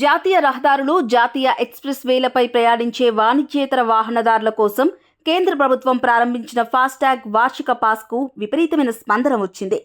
జాతీయ రహదారులు జాతీయ ఎక్స్ప్రెస్ వేలపై ప్రయాణించే వాణిజ్యేతర వాహనదారుల కోసం కేంద్ర ప్రభుత్వం ప్రారంభించిన ఫాస్టాగ్ వార్షిక పాస్కు విపరీతమైన స్పందన వచ్చింది.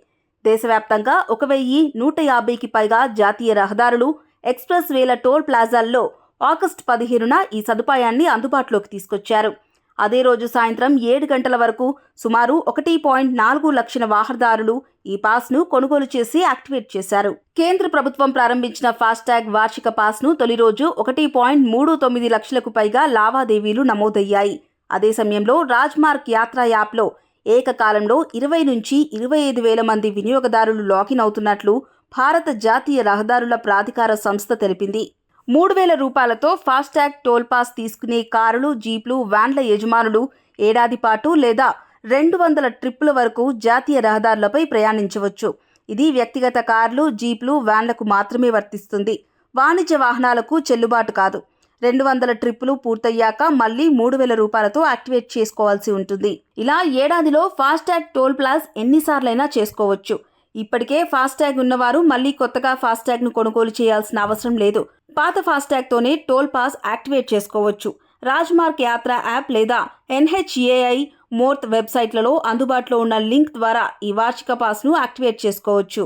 దేశవ్యాప్తంగా ఒక వెయ్యి నూట యాభైకి పైగా జాతీయ రహదారులు ఎక్స్ప్రెస్ వేల టోల్ ప్లాజాల్లో ఆగస్టు పదిహేనున ఈ సదుపాయాన్ని అందుబాటులోకి తీసుకొచ్చారు. అదే రోజు సాయంత్రం ఏడు గంటల వరకు సుమారు ఒకటి పాయింట్ నాలుగు లక్షల వాహనదారులు ఈ పాస్ను కొనుగోలు చేసి యాక్టివేట్ చేశారు. కేంద్ర ప్రభుత్వం ప్రారంభించిన ఫాస్టాగ్ వార్షిక పాస్ను తొలి రోజు ఒకటి పాయింట్ మూడు తొమ్మిది లక్షలకు పైగా లావాదేవీలు నమోదయ్యాయి. అదే సమయంలో రాజ్మార్గ్ యాత్ర యాప్లో ఏకకాలంలో ఇరవై నుంచి ఇరవై ఐదు వేల మంది వినియోగదారులు లాగిన్ అవుతున్నట్లు భారత జాతీయ రహదారుల ప్రాధికార సంస్థ తెలిపింది. మూడు వేల రూపాయలతో ఫాస్టాగ్ టోల్ పాస్ తీసుకునే కారులు జీప్లు వ్యాన్ల యజమానులు ఏడాది పాటు లేదా రెండు వందల ట్రిప్పుల వరకు జాతీయ రహదారులపై ప్రయాణించవచ్చు. ఇది వ్యక్తిగత కార్లు జీప్లు వ్యాన్లకు మాత్రమే వర్తిస్తుంది. వాణిజ్య వాహనాలకు చెల్లుబాటు కాదు. రెండు వందల ట్రిప్పులు పూర్తయ్యాక మళ్ళీ మూడు వేల రూపాయలతో యాక్టివేట్ చేసుకోవాల్సి ఉంటుంది. ఇలా ఏడాదిలో ఫాస్టాగ్ టోల్ ప్లాస్ ఎన్నిసార్లైనా చేసుకోవచ్చు. ఇప్పటికే ఫాస్టాగ్ ఉన్నవారు మళ్ళీ కొత్తగా ఫాస్టాగ్ను కొనుగోలు చేయాల్సిన అవసరం లేదు. పాత ఫాస్టాగ్తోనే టోల్ పాస్ యాక్టివేట్ చేసుకోవచ్చు. రాజ్మార్గ్ యాత్ర యాప్ లేదా ఎన్హెచ్ఏఐ మోర్త్ వెబ్సైట్లలో అందుబాటులో ఉన్న లింక్ ద్వారా ఈ వార్షిక పాస్ను యాక్టివేట్ చేసుకోవచ్చు.